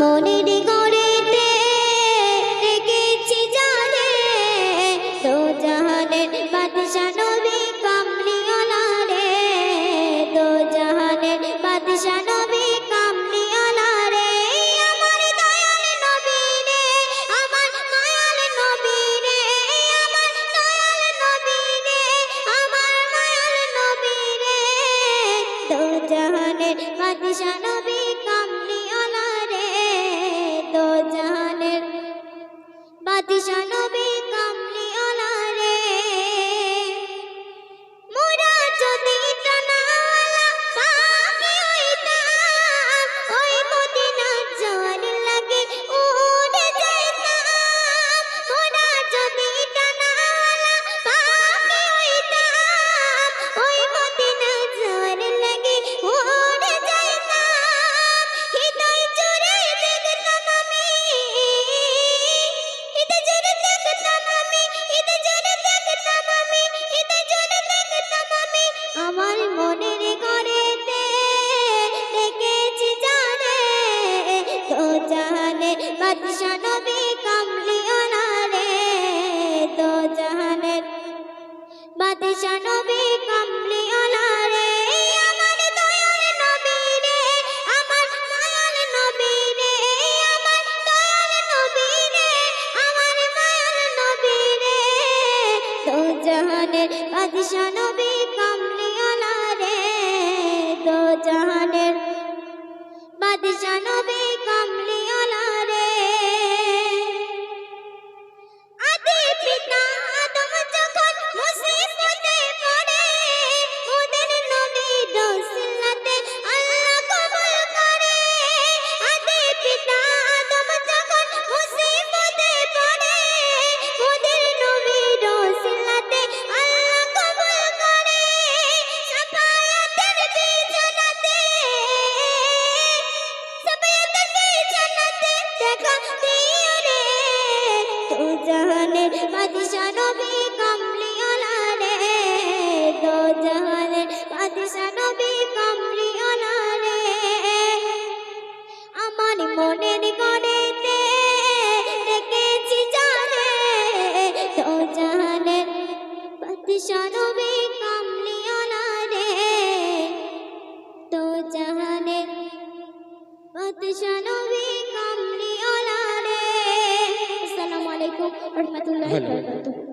মনের ঘরেতে রেখেছি জানে তো জাহানের বাদশা নবী কামলিওয়ালা রে তো জাহানের বাদশা নবী কামলিওয়ালা রে আমার দয়াল নবী রে আমার মায়াল নবী রে আমার দয়াল নবী রে আমার মায়াল নবী রে তো জাহানের বাদশা নবী জাহানে বাদশা নবী কামলিওয়ালা রে তো জাহানের। বাদশা নবী কামলিওয়ালা রে, আমার দয়াল নবী রে, আমার মায়াল নবী রে, আমার দয়াল নবী রে, আমার মায়াল নবী রে। তো বাদশা কমলিও না রে। তো জাহানের বাদশা কমলিও না রে। আসসালামু আলাইকুম রাহমাতুল্লাহি